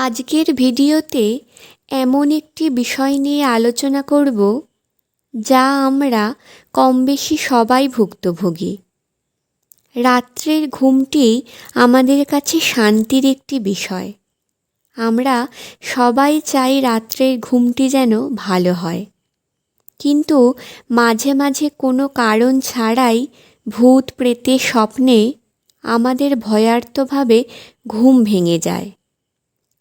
আজকের ভিডিওতে এমন একটি বিষয় নিয়ে আলোচনা করব, যা আমরা কম বেশি সবাই ভুক্তভোগী। রাত্রের ঘুমটি আমাদের কাছে শান্তির একটি বিষয়। আমরা সবাই চাই রাত্রের ঘুমটি যেন ভালো হয়। কিন্তু মাঝে মাঝে কোনো কারণ ছাড়াই ভূত প্রেতে স্বপ্নে আমাদের ভয়ার্তভাবে ঘুম ভেঙে যায়।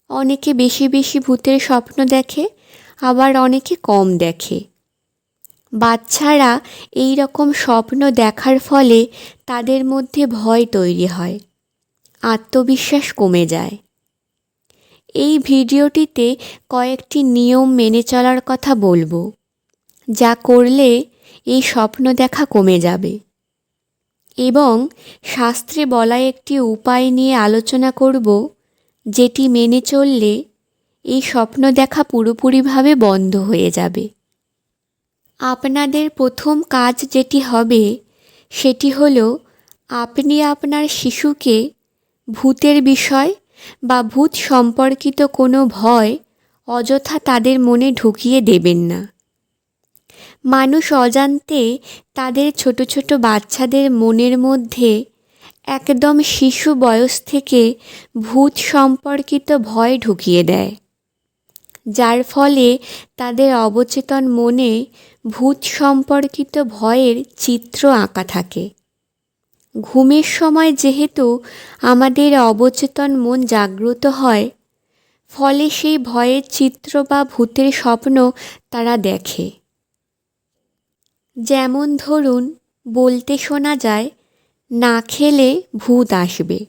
অনেকে বেশি বেশি ভূতের স্বপ্ন দেখে, আবার অনেকে কম দেখে। বাচ্চারা এই রকম স্বপ্ন দেখার ফলে তাদের মধ্যে ভয় তৈরি হয়, আত্মবিশ্বাস কমে যায়। এই ভিডিওটিতে কয়েকটি নিয়ম মেনে চলার কথা বলব, যা করলে এই স্বপ্ন দেখা কমে যাবে। এবং শাস্ত্রে বলা একটি উপায় নিয়ে আলোচনা করব যেটি মেনে চললে এই স্বপ্ন দেখা পুরোপুরিভাবে বন্ধ হয়ে যাবে। আপনাদের প্রথম কাজ যেটি হবে, সেটি হলো আপনি আপনার শিশুকে ভূতের বিষয় বা ভূত সম্পর্কিত কোনো ভয় অযথা তাদের মনে ঢুকিয়ে দেবেন না। মানুষ অজান্তে তাদের ছোট ছোট বাচ্চাদের মনের মধ্যে একদম শিশু বয়স থেকে ভূত সম্পর্কিত ভয় ঢুকিয়ে দেয়। যার ফলে তাদের অবচেতন মনে ভূত সম্পর্কিত ভয়ের চিত্র আঁকা থাকে। ঘুমের সময় যেহেতু আমাদের অবচেতন মন জাগ্রত হয়, ফলে সেই ভয়ের চিত্র বা ভূতের স্বপ্ন তারা দেখে। যেমন ধরুন, বলতে শোনা যায় না খেলে ভূত আসবে।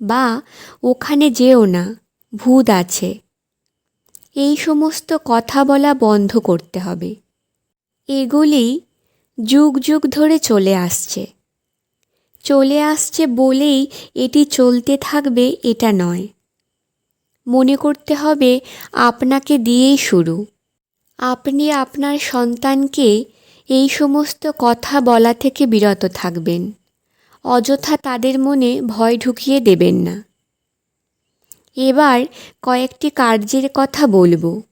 বা ওখানে যেও না, ভূত আছে। এই সমস্ত কথা বলা বন্ধ করতে হবে। এগুলি যুগ যুগ ধরে চলে আসছে। চলে আসছে বলেই এটি চলতে থাকবে এটা নয়। মনে করতে হবে আপনাকে দিয়েই শুরু। আপনি আপনার সন্তানকে এই সমস্ত কথা বলা থেকে বিরত থাকবেন। অযথা তাদের মনে ভয় ঢুকিয়ে দেবেন না। এবার কয়েকটি কার্যের কথা বলব,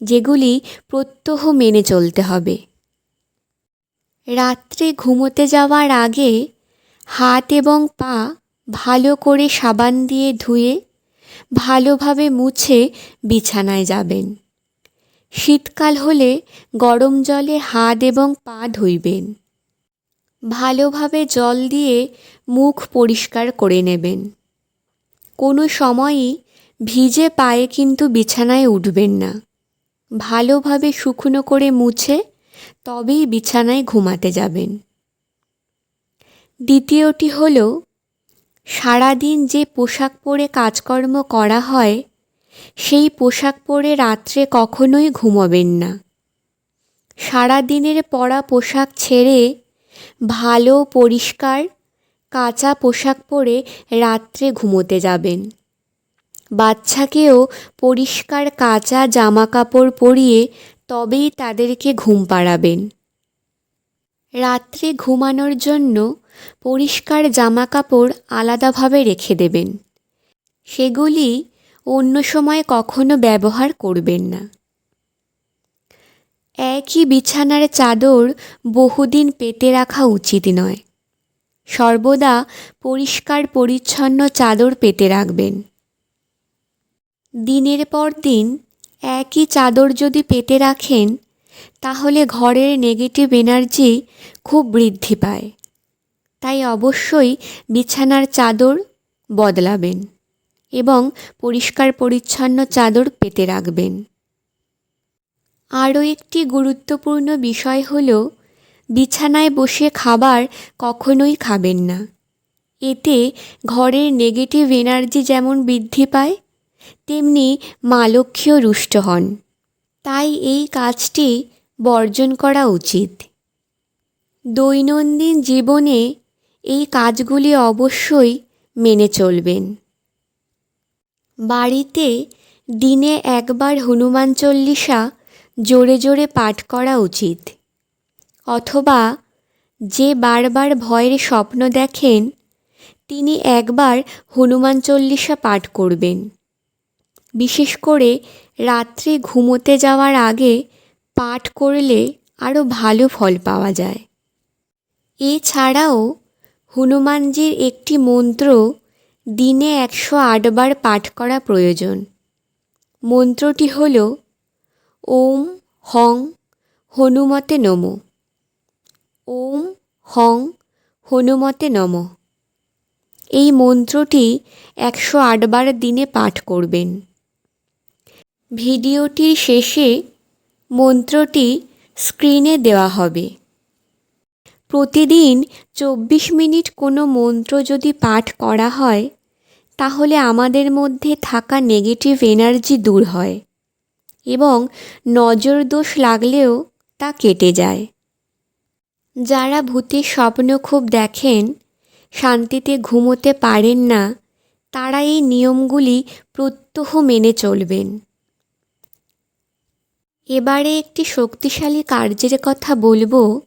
যেগুলি প্রত্যহ মেনে চলতে হবে। রাত্রে ঘুমোতে যাওয়ার আগে হাত এবং পা ভালো করে সাবান দিয়ে ধুয়ে ভালোভাবে মুছে বিছানায় যাবেন। শীতকাল হলে গরম জলে হাত এবং পা ধুইবেন। ভালোভাবে জল দিয়ে মুখ পরিষ্কার করে নেবেন। কোনো সময়ই ভিজে পায়ে কিন্তু বিছানায় উঠবেন না। ভালোভাবে শুকনো করে মুছে তবেই বিছানায় ঘুমাতে যাবেন। দ্বিতীয়টি হল, সারাদিন যে পোশাক পরে কাজকর্ম করা হয়, সেই পোশাক পরে রাত্রে কখনোই ঘুমাবেন না। সারাদিনের পরা পোশাক ছেড়ে ভালো, পরিষ্কার, কাঁচা পোশাক পরে রাত্রে ঘুমোতে যাবেন। বাচ্চাকেও পরিষ্কার কাঁচা জামা কাপড় পরিয়ে তবেই তাদেরকে ঘুম পাড়াবেন। রাত্রে ঘুমানোর জন্য পরিষ্কার জামা কাপড় আলাদাভাবে রেখে দেবেন। সেগুলি অন্য সময় কখনো ব্যবহার করবেন না। একই বিছানার চাদর বহুদিন পেতে রাখা উচিত নয়। সর্বদা পরিষ্কার পরিচ্ছন্ন চাদর পেতে রাখবেন। দিনের পর দিন একই চাদর যদি পেতে রাখেন, তাহলে ঘরের নেগেটিভ এনার্জি খুব বৃদ্ধি পায়। তাই অবশ্যই বিছানার চাদর বদলাবেন এবং পরিষ্কার পরিচ্ছন্ন চাদর পেতে রাখবেন। আরও একটি গুরুত্বপূর্ণ বিষয় হল, বিছানায় বসে খাবার কখনোই খাবেন না। এতে ঘরের নেগেটিভ এনার্জি যেমন বৃদ্ধি পায়, তেমনি মা লক্ষ্মীও রুষ্ট হন। তাই এই কাজটি বর্জন করা উচিত। দৈনন্দিন জীবনে এই কাজগুলি অবশ্যই মেনে চলবেন। বাড়িতে দিনে একবার হনুমান চল্লিশা জোরে জোরে পাঠ করা উচিত। অথবা যে বারবার ভয়ের স্বপ্ন দেখেন, তিনি একবার হনুমান চল্লিশা পাঠ করবেন। বিশেষ করে রাত্রে ঘুমোতে যাওয়ার আগে পাঠ করলে আরও ভালো ফল পাওয়া যায়। এছাড়াও হনুমানজির একটি মন্ত্র দিনে একশো আটবার পাঠ করা প্রয়োজন। মন্ত্রটি হল ওম হং হনুমতে নমো। ওম হং হনুমতে নম। এই মন্ত্রটি একশো আটবার দিনে পাঠ করবেন। ভিডিওটির শেষে মন্ত্রটি স্ক্রিনে দেওয়া হবে। প্রতিদিন চব্বিশ মিনিট কোনো মন্ত্র যদি পাঠ করা হয়, তাহলে আমাদের মধ্যে থাকা নেগেটিভ এনার্জি দূর হয়। এবং নজর দোষ লাগলেও তা কেটে যায়। যারা ভূতের স্বপ্ন খুব দেখেন, শান্তিতে ঘুমোতে পারেন না, তারা এই নিয়মগুলি প্রত্যহ মেনে চলবেন। এবারে একটি শক্তিশালী কার্যের কথা বলব,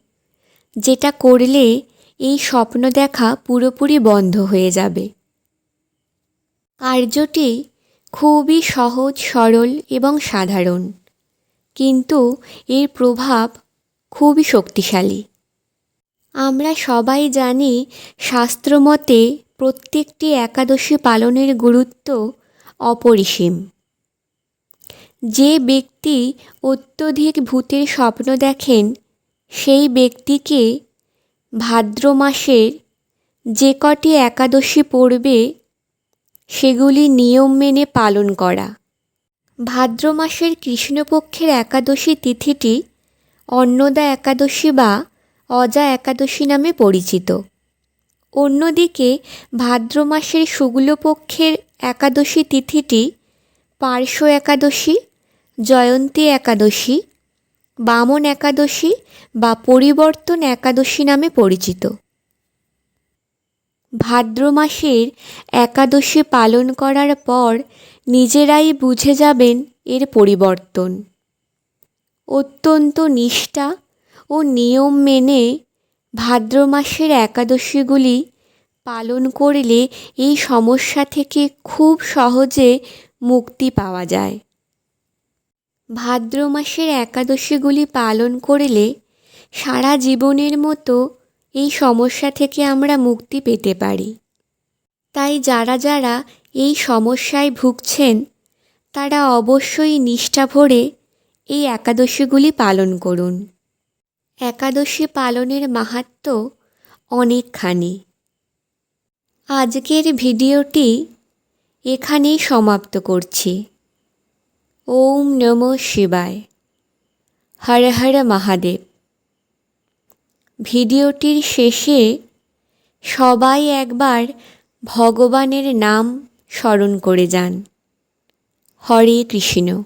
যেটা করলে এই স্বপ্ন দেখা পুরোপুরি বন্ধ হয়ে যাবে। কার্যটি খুবই সহজ, সরল এবং সাধারণ। কিন্তু এর প্রভাব খুবই শক্তিশালী। আমরা সবাই জানি শাস্ত্রমতে প্রত্যেকটি একাদশী পালনের গুরুত্ব অপরিসীম। যে ব্যক্তি অত্যধিক ভূতের স্বপ্ন দেখেন, সেই ব্যক্তিকে ভাদ্র মাসের যে কটি একাদশী পড়বে সেগুলি নিয়ম মেনে পালন করা। ভাদ্র মাসের কৃষ্ণপক্ষের একাদশী তিথিটি অন্নদা একাদশী বা অজা একাদশী নামে পরিচিত। অন্যদিকে ভাদ্র মাসের শুক্লপক্ষের একাদশী তিথিটি পার্শ্ব একাদশী, জয়ন্তী একাদশী, বামন একাদশী বা পরিবর্তন একাদশী নামে পরিচিত। ভাদ্র মাসের একাদশী পালন করার পর নিজেরাই বুঝে যাবেন এর পরিবর্তন। অত্যন্ত নিষ্ঠা ও নিয়ম মেনে ভাদ্র মাসের একাদশীগুলি পালন করলে এই সমস্যা থেকে খুব সহজে মুক্তি পাওয়া যায়। ভাদ্র মাসের একাদশীগুলি পালন করলে সারা জীবনের মতো এই সমস্যা থেকে আমরা মুক্তি পেতে পারি। তাই যারা যারা এই সমস্যায় ভুগছেন, তারা অবশ্যই নিষ্ঠা ভরে এই একাদশীগুলি পালন করুন। একাদশী পালনের মাহাত্ম্য অনেকখানি। আজকের ভিডিওটি এখানেই সমাপ্ত করছি। ওম নম শিবায়। হর হর মহাদেব। ভিডিওটির শেষে সবাই একবার ভগবানের নাম স্মরণ করে যান। হরে কৃষ্ণ।